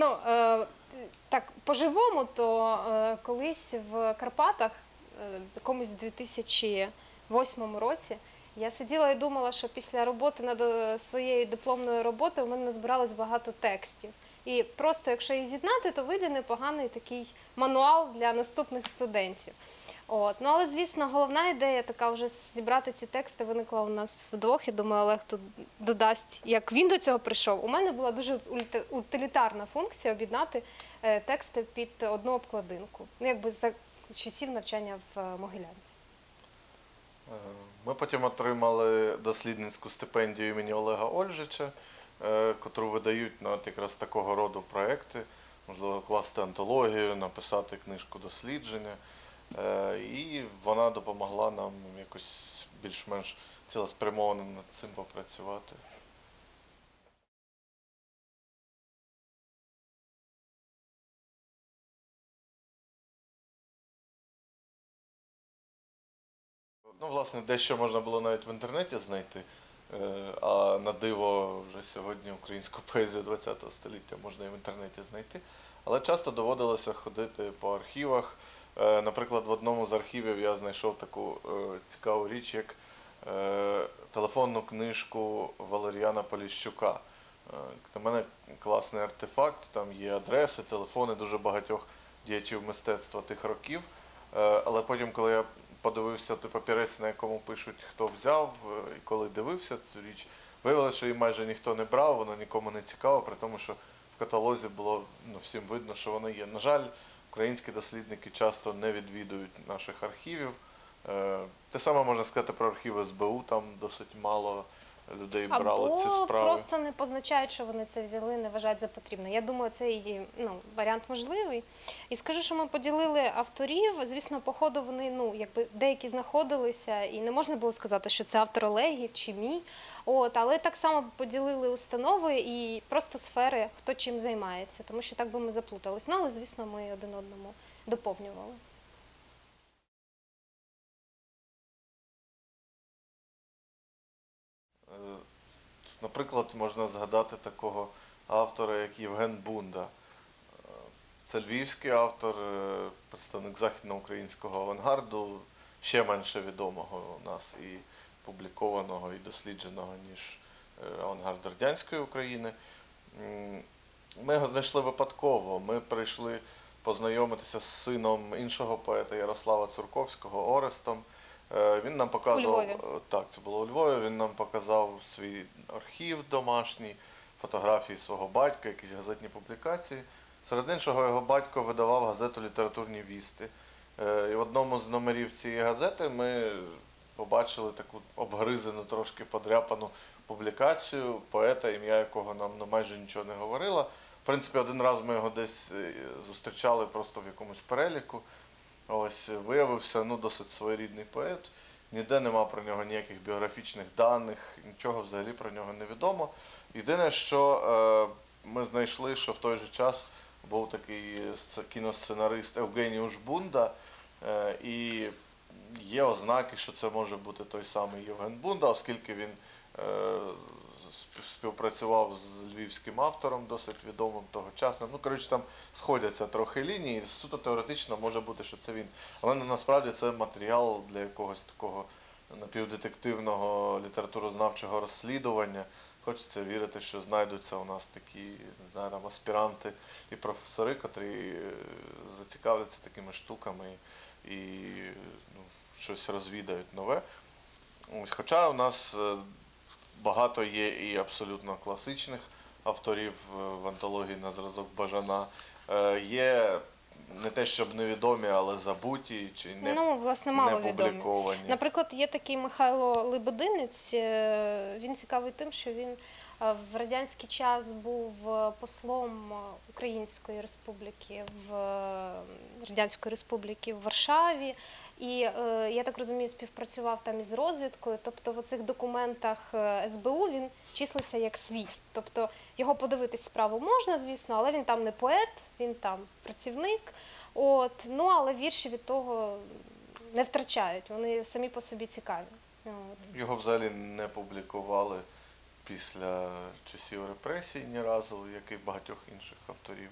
Ну, е, так, по-живому, то е, колись в Карпатах, е, якомусь 2008 році, я сиділа і думала, що після роботи над своєю дипломною роботою у мене назбиралось багато текстів. І просто, якщо їх з'єднати, то вийде непоганий такий мануал для наступних студентів. От. Ну, але, звісно, головна ідея така вже зібрати ці тексти виникла у нас вдвох. Я думаю, Олег тут додасть, як він до цього прийшов. У мене була дуже утилітарна функція об'єднати е, тексти під одну обкладинку. Ну, якби за часів навчання в е, Могилянці. Е, Ми потім отримали дослідницьку стипендію імені Олега Ольжича, е, котру видають на якраз такого роду проекти, можливо, класти антологію, написати книжку дослідження. Е, І вона допомогла нам якось більш-менш цілеспрямовано над цим попрацювати. Ну, власне, дещо можна було навіть в інтернеті знайти, е, а на диво вже сьогодні українську поезію ХХ століття можна і в інтернеті знайти. Але часто доводилося ходити по архівах. Е, Наприклад, в одному з архівів я знайшов таку е, цікаву річ, як е, телефонну книжку Валеріана Поліщука. Е, На мене класний артефакт, там є адреси, телефони дуже багатьох діячів мистецтва тих років. Е, Але потім, коли я подивився той папірець, на якому пишуть, хто взяв, е, і коли дивився цю річ, виявилося, що її майже ніхто не брав, воно нікому не цікаво, при тому, що в каталозі було ну, всім видно, що воно є. На жаль, українські дослідники часто не відвідують наших архівів. Е, Те саме можна сказати про архів СБУ, там досить мало людей брали ці Або справи. просто не позначають, що вони це взяли, не вважають за потрібне. Я думаю, це і ну, варіант можливий. І скажу, що ми поділили авторів. Звісно, по ходу вони ну, якби деякі знаходилися, і не можна було сказати, що це автор Олегів чи мій. От, але так само поділили установи і просто сфери, хто чим займається, тому що так би ми заплутались. Ну, але, звісно, ми один одному доповнювали. Наприклад, можна згадати такого автора, як Євген Бунда. Це львівський автор, е, представник західноукраїнського авангарду, ще менше відомого у нас і публікованого, і дослідженого, ніж е, авангард радянської України. Ми його знайшли випадково. Ми прийшли познайомитися з сином іншого поета Ярослава Цурковського Орестом. Е, Він нам показував. Е, Так, це було у Львові. Він нам показав свій архів домашній, фотографії свого батька, якісь газетні публікації. Серед іншого, його батько видавав газету Літературні вісти. Е, І в одному з номерів цієї газети ми побачили таку обгризену, трошки подряпану публікацію поета, ім'я якого нам ну, майже нічого не говорило. В принципі, один раз ми його десь зустрічали просто в якомусь переліку. Ось виявився ну, досить своєрідний поет. Ніде нема про нього ніяких біографічних даних, нічого взагалі про нього не відомо. Єдине, що е, ми знайшли, що в той же час був такий кіносценарист Евгеніуш Бунда, е, і є ознаки, що це може бути той самий Євген Бунда, оскільки він е, співпрацював з львівським автором, досить відомим тогочасним. Ну, коротше, там сходяться трохи лінії. Суто теоретично може бути, що це він. Але на- насправді це матеріал для якогось такого напівдетективного літературознавчого розслідування. Хочеться вірити, що знайдуться у нас такі не знаю, там, аспіранти і професори, котрі е, зацікавляться такими штуками і ну, щось розвідають нове. Ось, хоча у нас е, багато є і абсолютно класичних авторів е, в антології на зразок Бажана. Е, Є не те, щоб невідомі, але забуті чи не, ну, власне, мало не публіковані. Наприклад, є такий Михайло Лебединець. е, Він цікавий тим, що він в радянський час був послом Української республіки в Радянської Республіки в Варшаві. І е, я так розумію, співпрацював там із розвідкою. Тобто, в оцих документах е, СБУ він числиться як свій. Тобто його подивитись справу можна, звісно, але він там не поет, він там працівник. От, ну але вірші від того не втрачають, вони самі по собі цікаві. От. Його взагалі не публікували після часів репресій ні разу, як і багатьох інших авторів.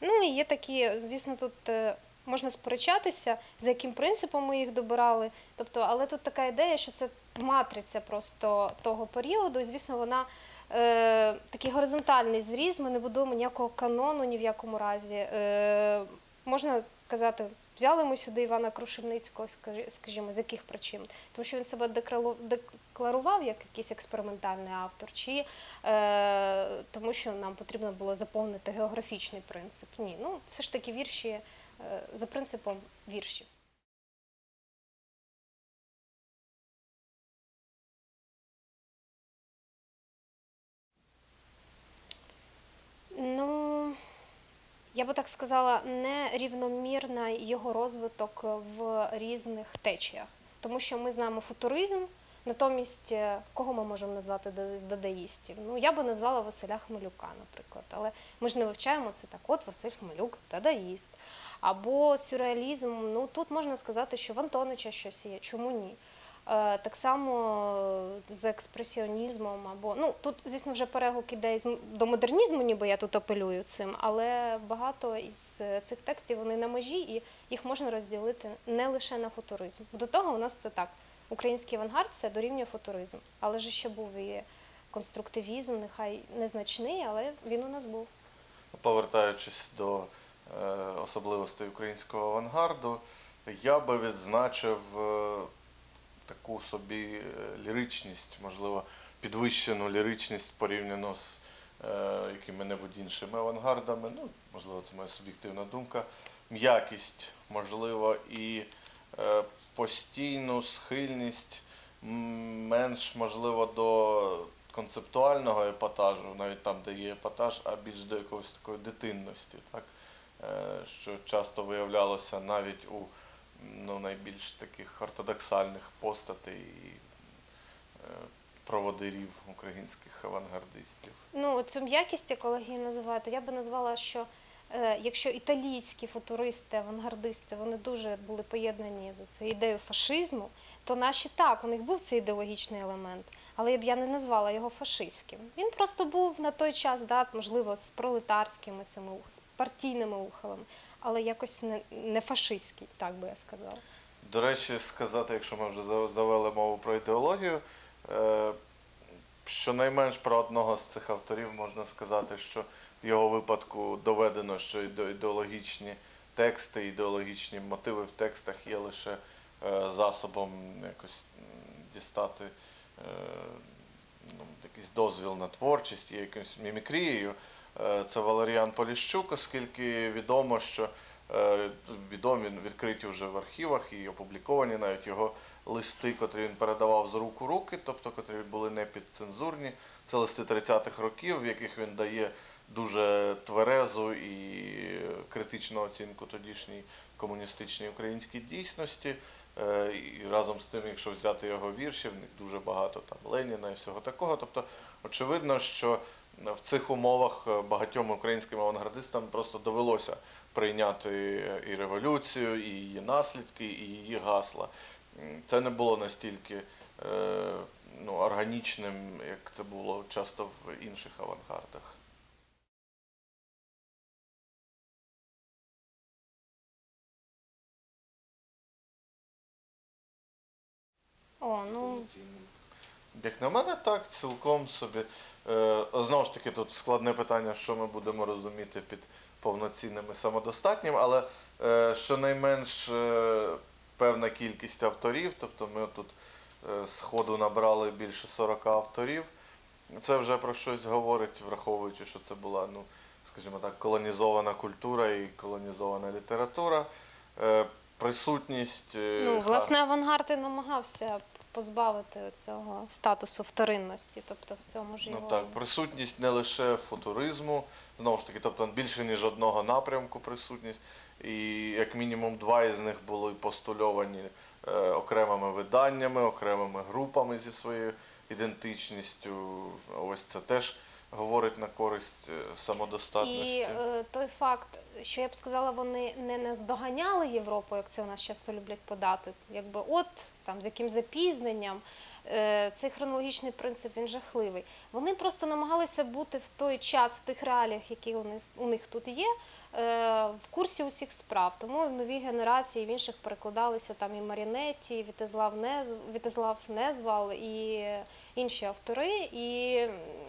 Ну і є такі, звісно, тут е, можна сперечатися, за яким принципом ми їх добирали. Тобто, але тут така ідея, що це матриця просто того періоду, і звісно, вона. Е, такий горизонтальний зріз, ми не будуємо ніякого канону ні в якому разі. Е, можна казати, взяли ми сюди Івана Крушельницького, скажі- скажімо, з яких причин? Тому що він себе деклару- декларував як якийсь експериментальний автор, чи е, тому що нам потрібно було заповнити географічний принцип. Ні, ну все ж таки вірші за принципом віршів. Ну, я би так сказала, нерівномірний його розвиток в різних течіях. Тому що ми знаємо футуризм, натомість е, кого ми можемо назвати з дадаїстів? Ну, я би назвала Василя Хмелюка, наприклад. Але ми ж не вивчаємо це так. От Василь Хмелюк, дадаїст. Або сюрреалізм. Ну тут можна сказати, що в Антонича щось є. Чому ні? Е, Так само з експресіонізмом, або ну тут, звісно, вже перегук ідей з до модернізму, ніби я тут апелюю цим, але багато із е, цих текстів вони на межі, і їх можна розділити не лише на футуризм. До того у нас це так. Український авангард це дорівнює футуризм, але ж ще був і конструктивізм, нехай незначний, але він у нас був. Повертаючись до е, особливостей українського авангарду, я би відзначив е, таку собі е, ліричність, можливо, підвищену ліричність порівняно з якими-небудь іншими авангардами. Ну, можливо, це моя суб'єктивна думка. М'якість, можливо, і постійну схильність менш, можливо, до концептуального епатажу, навіть там, де є епатаж, а більш до якоїсь такої дитинності, так? Е, що часто виявлялося навіть у ну, найбільш таких ортодоксальних постатей і е, проводирів українських авангардистів. Ну, цю м'якість, як колег її називають, я би назвала, що якщо італійські футуристи, авангардисти, вони дуже були поєднані з цією ідеєю фашизму, то наші так, у них був цей ідеологічний елемент, але я б я не назвала його фашистським. Він просто був на той час, да, можливо, з пролетарськими цими партійними ухилами, але якось не, не фашистський, так би я сказала. До речі, сказати, якщо ми вже завели мову про ідеологію, е, щонайменш про одного з цих авторів можна сказати, що в його випадку доведено, що іде- ідеологічні тексти, ідеологічні мотиви в текстах є лише е, засобом якось дістати е, ну, якийсь дозвіл на творчість і якоюсь мімікрією. Е, Це Валеріан Поліщук, оскільки відомо, що відомі відкриті вже в архівах і опубліковані навіть його листи, котрі він передавав з рук у руки, тобто котрі були не підцензурні. Це листи 30-х років, в яких він дає дуже тверезу і критичну оцінку тодішній комуністичній українській дійсності. Е, І разом з тим, якщо взяти його вірші, в них дуже багато там Леніна і всього такого. Тобто, очевидно, що в цих умовах е, багатьом українським авангардистам просто довелося прийняти і революцію, і її наслідки, і її гасла. Це не було настільки е, ну, органічним, як це було часто в інших авангардах. О, ну Як на мене, так, цілком собі. Е, знову ж таки, тут складне питання, що ми будемо розуміти під повноцінним і самодостатнім, але е, щонайменш е, певна кількість авторів, тобто ми тут е, з ходу набрали більше 40 авторів. Це вже про щось говорить, враховуючи, що це була, ну, скажімо так, колонізована культура і колонізована література. Е, присутність. е, Ну, власне, авангард і намагався позбавити цього статусу вторинності, тобто в цьому ж Ну так, присутність не лише футуризму, знову ж таки, тобто більше ніж одного напрямку присутність. І як мінімум два із них були постульовані е, окремими виданнями, окремими групами зі своєю ідентичністю. Ось це теж говорить на користь е, самодостатності. І е, той факт, що я б сказала, вони не наздоганяли Європу, як це у нас часто люблять подати. Якби от там з яким запізненням. Е, Цей хронологічний принцип він жахливий. Вони просто намагалися бути в той час, в тих реаліях, які у них, тут є, е, в курсі усіх справ. Тому в новій генерації в інших перекладалися там і Марінетті, і Вітезлав Нез, Вітезлав Незвал, і інші автори. І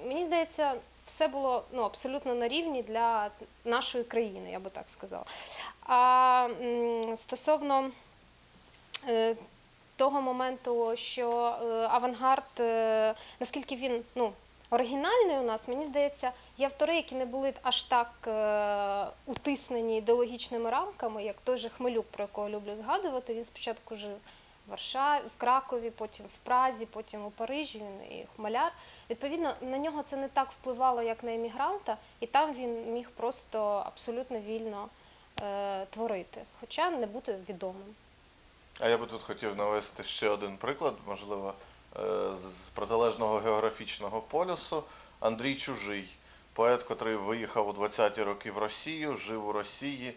мені здається, все було ну, абсолютно на рівні для нашої країни, я би так сказала. А стосовно е, того моменту, що е, авангард, е, наскільки він ну, оригінальний у нас, мені здається, є автори, які не були аж так утиснені ідеологічними рамками, як той же Хмелюк, про якого люблю згадувати. Він спочатку жив в Варшаві, в Кракові, потім в Празі, потім у Парижі. Він і хмеляр. Відповідно, на нього це не так впливало, як на емігранта, і там він міг просто абсолютно вільно е, творити, хоча не бути відомим. А я би тут хотів навести ще один приклад, можливо, е, з протилежного географічного полюсу. Андрій Чужий, поет, котрий виїхав у 20-ті роки в Росію, жив у Росії,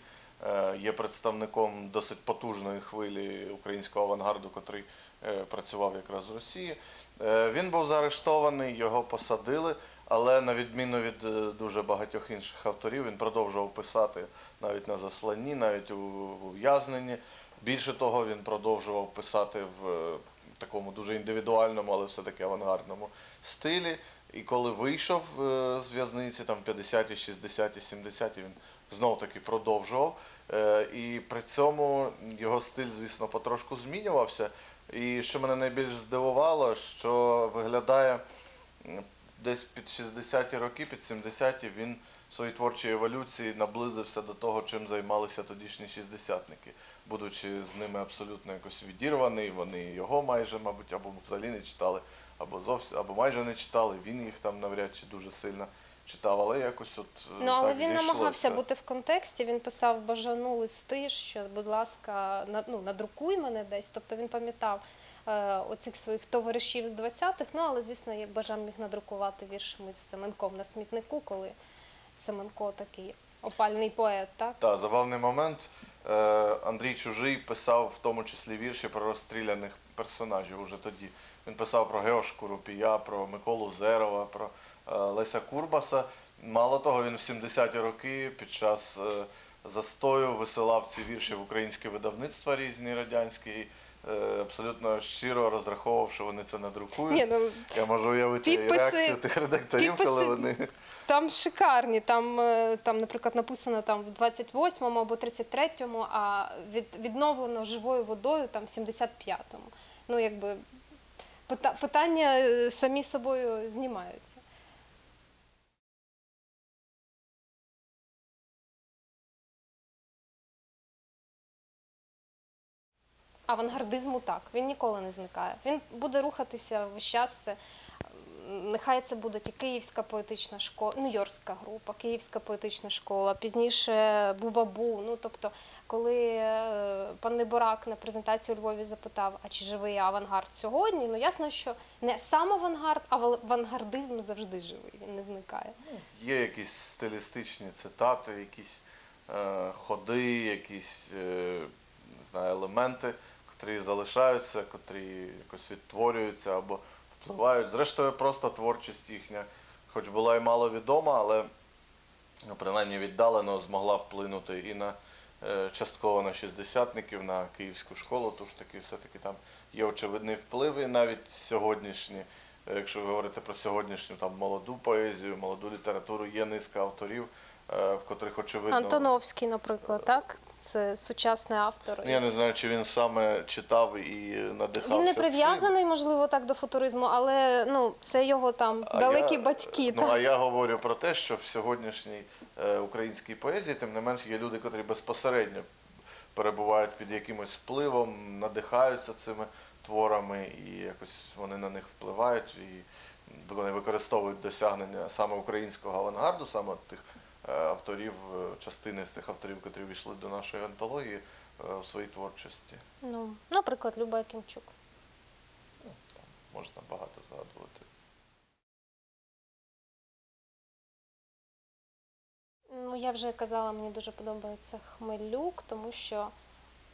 е, є представником досить потужної хвилі українського авангарду, котрий працював якраз в Росії. Е, Він був заарештований, його посадили, але на відміну від е, дуже багатьох інших авторів, він продовжував писати навіть на засланні, навіть у ув'язненні. Більше того, він продовжував писати в е, такому дуже індивідуальному, але все-таки авангардному стилі. І коли вийшов е, з в'язниці, там 50-ті, 60-ті, 70-ті, він знов таки продовжував. Е, І при цьому його стиль, звісно, потрошку змінювався. І що мене найбільш здивувало, що виглядає десь під 60-ті роки, під 70-ті він в своїй творчій еволюції наблизився до того, чим займалися тодішні шістдесятники, будучи з ними абсолютно якось відірваний, вони його майже, мабуть, або взагалі не читали, або зовсім, або майже не читали. Він їх там навряд чи дуже сильно читав, але якось от е, Ну, але так він намагався бути в контексті. Він писав бажану листи, що, будь ласка, на- ну, надрукуй мене десь. Тобто він пам'ятав е, оцих своїх товаришів з 20-х. Ну, але, звісно, як Бажан міг надрукувати віршами з Семенком на смітнику, коли Семенко такий опальний поет, так? Так, забавний момент. Е, Андрій Чужий писав в тому числі вірші про розстріляних персонажів уже тоді. Він писав про Геошку Рупія, про Миколу Зерова, про Леся Курбаса. Мало того, він в 70-ті роки під час е, застою висилав ці вірші в українське видавництва різні радянські. е, Абсолютно щиро розраховував, що вони це надрукують. Ні, ну, Я можу уявити підписи- реакцію тих редакторів, коли вони Там шикарні, там, е, там, наприклад, написано там в 28-му або 33-му, а від, відновлено живою водою там в 75-му. Ну, якби пита- питання е, самі собою знімаються. Авангардизму так, він ніколи не зникає. Він буде рухатися час. Це нехай це буде і Київська поетична школа, Нью-Йоркська група, Київська поетична школа, пізніше Бубабу. Ну тобто, коли е, пан Неборак на презентації у Львові запитав, а чи живий авангард сьогодні? Ну ясно, що не сам авангард, а авангардизм завжди живий, він не зникає. Є якісь стилістичні цитати, якісь е, ходи, якісь е, не знаю, елементи, котрі залишаються, котрі якось відтворюються або впливають. Зрештою, просто творчість їхня, хоч була і мало відома, але ну, принаймні віддалено змогла вплинути і на е, частково на шістдесятників, на київську школу, тож таки все-таки там є очевидний вплив, і навіть сьогоднішні. Е, Якщо ви говорите про сьогоднішню там молоду поезію, молоду літературу, є низка авторів, е, в котрих очевидно. Антоновський, наприклад, так? Це сучасний автор. Ну, Я не знаю, чи він саме читав і надихався. Він не прив'язаний, можливо, так до футуризму, але ну це його там А далекі я- батьки. Ну, так. а я говорю про те, що в сьогоднішній е, українській поезії, тим не менш, є люди, котрі безпосередньо перебувають під якимось впливом, надихаються цими творами, і якось вони на них впливають, і вони використовують досягнення саме українського авангарду, саме тих авторів, е, частини з тих авторів, котрі війшли до нашої антології е, в своїй творчості. Ну, наприклад, Люба Якимчук. Можна багато згадувати. Ну, я вже казала, мені дуже подобається Хмелюк, тому що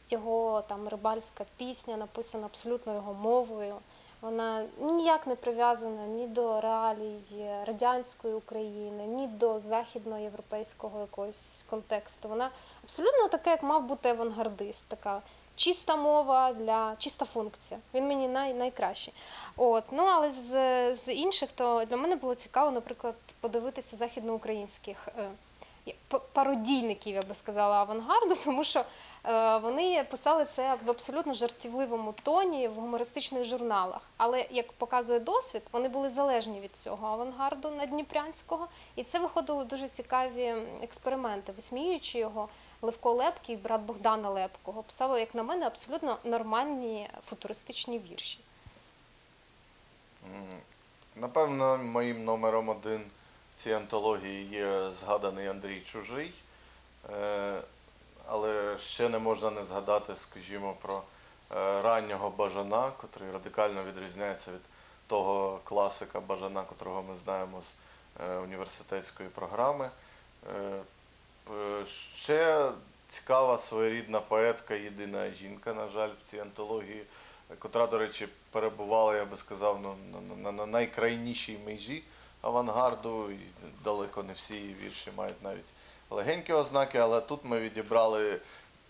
його там рибальська пісня написана абсолютно його мовою. Вона ніяк не прив'язана ні до реалій радянської України, ні до західноєвропейського якогось контексту. Вона абсолютно така, як мав бути авангардист, така чиста мова для чиста функція. Він мені най, найкращий. От ну але з, з інших, то для мене було цікаво, наприклад, подивитися західноукраїнських. Пародійників, я би сказала, авангарду, тому що е, вони писали це в абсолютно жартівливому тоні в гумористичних журналах. Але як показує досвід, вони були залежні від цього авангарду надніпрянського, і це виходили дуже цікаві експерименти, висміюючи його. Левко Лепкий, брат Богдана Лепкого, писав, як на мене, абсолютно нормальні футуристичні вірші. Напевно, моїм номером один цій антології є згаданий Андрій Чужий. Е, Але ще не можна не згадати, скажімо, про е, раннього бажана, котрий радикально відрізняється від того класика бажана, котрого ми знаємо з е, університетської програми. Ще цікава своєрідна поетка, єдина жінка, на жаль, в цій антології, котра, до речі, перебувала, я би сказав, на найкрайнішій межі авангарду. І далеко не всі її вірші мають навіть легенькі ознаки, але тут ми відібрали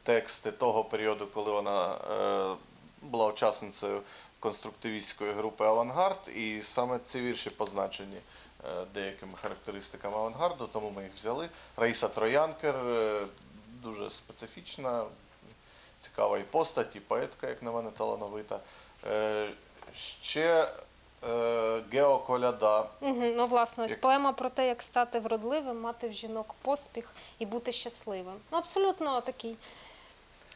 тексти того періоду, коли вона е, була учасницею конструктивістської групи Авангард, і саме ці вірші позначені е, деякими характеристиками авангарду, тому ми їх взяли. Раїса Троянкер е, дуже специфічна, цікава і постать, і поетка, як на мене, талановита. Ще е, Гео Коляда. Угу, ну, власне, ось поема про те, як стати вродливим, мати в жінок поспіх і бути щасливим. Ну, абсолютно такий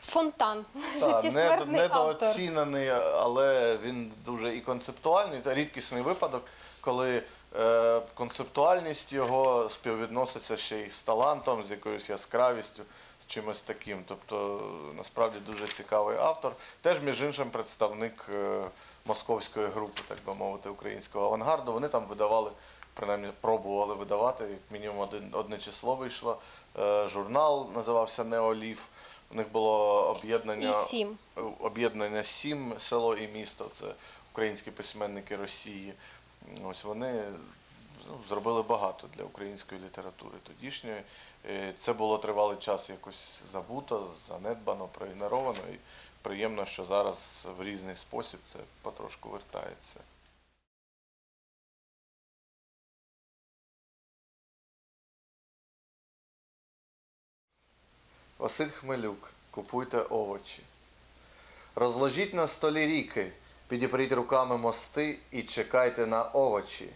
фонтан, Та, не, недооцінений, але він дуже і концептуальний. Це рідкісний випадок, коли е, концептуальність його співвідноситься ще й з талантом, з якоюсь яскравістю, чимось таким. Тобто, насправді дуже цікавий автор. Теж, між іншим, представник е, московської групи, так би мовити, українського авангарду. Вони там видавали. Принаймні пробували видавати, як мінімум один, одне число вийшло. Е, журнал називався Неоліф. У них було об'єднання сім. об'єднання Сім, село і місто. Це українські письменники Росії. Ось вони ну, зробили багато для української літератури тодішньої. Е, Це було тривалий час якось забуто, занедбано, проігноровано. І приємно, що зараз в різний спосіб це потрошку вертається. Василь Хмелюк. Купуйте овочі. Розложіть на столі ріки, підіпріть руками мости і чекайте на овочі.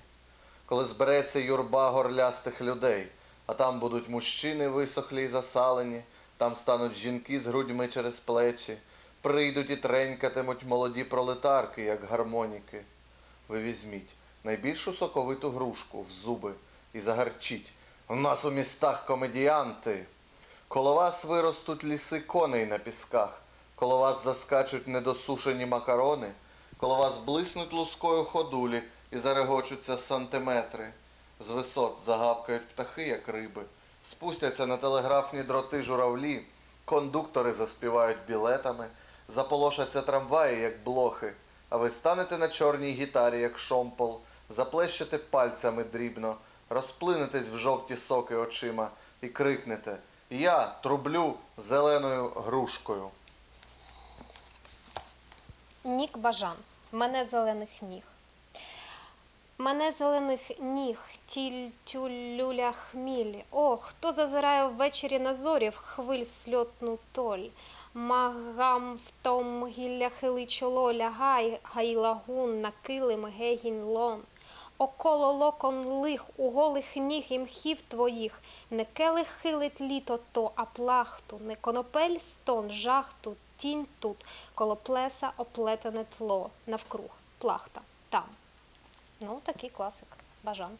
Коли збереться юрба горлястих людей, а там будуть мужчини висохлі й засалені, там стануть жінки з грудьми через плечі, прийдуть і тренькатимуть молоді пролетарки, як гармоніки. Ви візьміть найбільшу соковиту грушку в зуби і загарчіть. У нас у містах комедіанти. Коло вас виростуть ліси коней на пісках, коло вас заскачуть недосушені макарони, коло вас блиснуть лускою ходулі і зарегочуться сантиметри. З висот загавкають птахи, як риби, спустяться на телеграфні дроти журавлі, кондуктори заспівають білетами, заполошаться трамваї, як блохи, а ви станете на чорній гітарі, як шомпол, заплещете пальцями дрібно, розплинетесь в жовті соки очима і крикнете Я трублю зеленою грушкою. Нік Бажан. Мене зелених ніг. Мене зелених ніг, тіль тюлюля хміль. О, хто зазирає ввечері на зорі в хвиль сльотну толь. Магам в том гілля хили чоло, лягай, гай лагун, на килим гегінь лон. Около локон лих, у голих ніг і мхів твоїх, не келих хилить літо то, а плахту, не конопель стон, жахту, тінь тут, коло плеса оплетене тло, навкруг, плахта, там. Ну, такий класик, бажан.